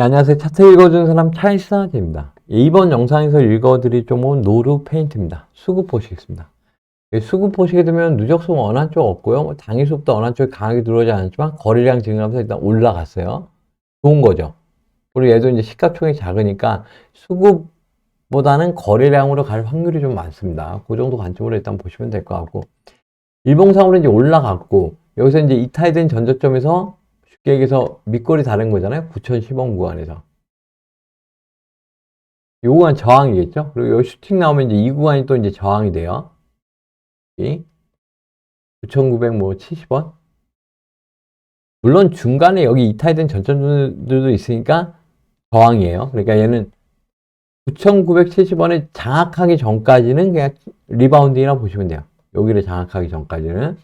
네, 안녕하세요. 차트 읽어주는 사람 차이스나입니다. 이번 영상에서 읽어드릴 종목은 노루 페인트입니다. 수급 보시겠습니다. 예, 수급 보시게 되면 누적성 원한 쪽 없고요. 뭐 당일 수급도 원한 쪽에 강하게 들어오지 않았지만 거래량 증가하면서 일단 올라갔어요. 좋은 거죠. 그리고 얘도 이제 시가총이 작으니까 수급보다는 거래량으로 갈 확률이 좀 많습니다. 그 정도 관점으로 일단 보시면 될 것 같고 일봉상으로 이제 올라갔고 여기서 이제 이탈된 전저점에서 쉽게 얘기해서 밑골이 다른 거잖아요. 9,010원 구간에서. 이 구간 저항이겠죠? 그리고 여기 슈팅 나오면 이제 이 구간이 또 이제 저항이 돼요. 9,970원. 물론 중간에 여기 이탈된 전점들도 있으니까 저항이에요. 그러니까 얘는 9,970원에 장악하기 전까지는 그냥 리바운딩이라 보시면 돼요. 여기를 장악하기 전까지는.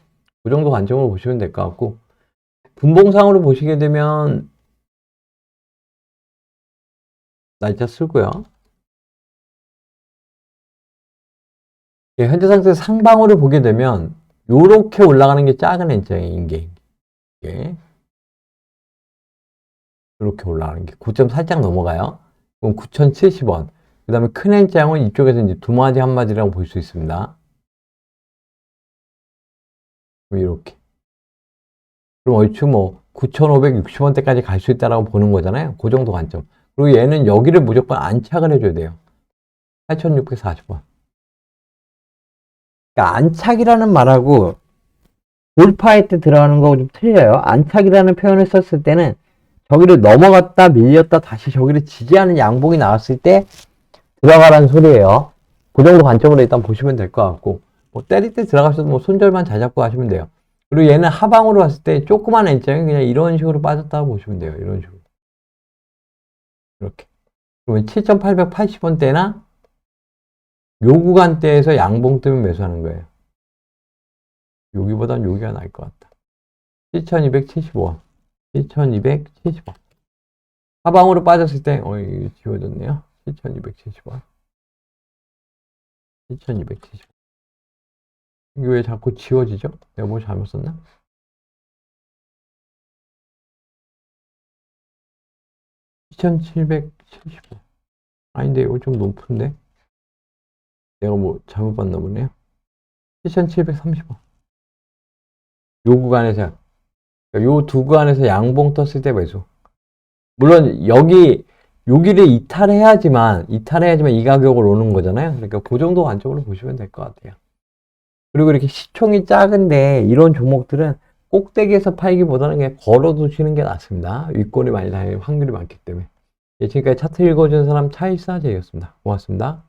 그 정도 관점으로 보시면 될 것 같고. 분봉상으로 보시게 되면 날짜 쓰고요. 예, 현재 상태 상방으로 보게 되면 요렇게 올라가는 게 작은 N자의 인게 예. 이렇게 올라가는 게 9점 살짝 넘어가요. 그럼 9,070원. 그 다음에 큰 N자형은 이쪽에서 이제 두 마디 한 마디라고 볼 수 있습니다. 이렇게. 그럼 얼추 뭐 9,560원대까지 갈 수 있다라고 보는 거잖아요. 그 정도 관점. 그리고 얘는 여기를 무조건 안착을 해줘야 돼요. 8,640원. 그러니까 안착이라는 말하고 돌파할 때 들어가는 거하고 좀 틀려요. 안착이라는 표현을 썼을 때는 저기를 넘어갔다 밀렸다 다시 저기를 지지하는 양봉이 나왔을 때 들어가라는 소리예요. 그 정도 관점으로 일단 보시면 될 것 같고 뭐 때릴 때 들어가셔도 뭐 손절만 잘 잡고 하시면 돼요. 그리고 얘는 하방으로 봤을 때 조그만 N장이 그냥 이런 식으로 빠졌다고 보시면 돼요. 이런 식으로. 이렇게. 그러면 7,880원대나 요 구간대에서 양봉 뜨면 매수하는 거예요. 여기보단 여기가 나을 것 같다. 7,275원. 7,270원. 하방으로 빠졌을 때, 어, 이거 지워졌네요. 7,270원. 7,270원. 이게 왜 자꾸 지워지죠? 내가 뭐 잘못 썼나? (2775) 아닌데 이거 좀 높은데? 내가 뭐 잘못 봤나 보네요 (7730원) 요 구간에서 요 두 구간에서 양봉 떴을 때 매수. 물론 여기 여기를 이탈해야지만 이탈해야지만 이 가격으로 오는 거잖아요. 그러니까 그 정도 관점으로 보시면 될 것 같아요 그리고 이렇게 시총이 작은데 이런 종목들은 꼭대기에서 팔기보다는 그냥 걸어 두시는 게 낫습니다. 윗골이 많이 다닐 확률이 많기 때문에. 예, 지금까지 차트 읽어주는 사람 차이사제였습니다. 고맙습니다.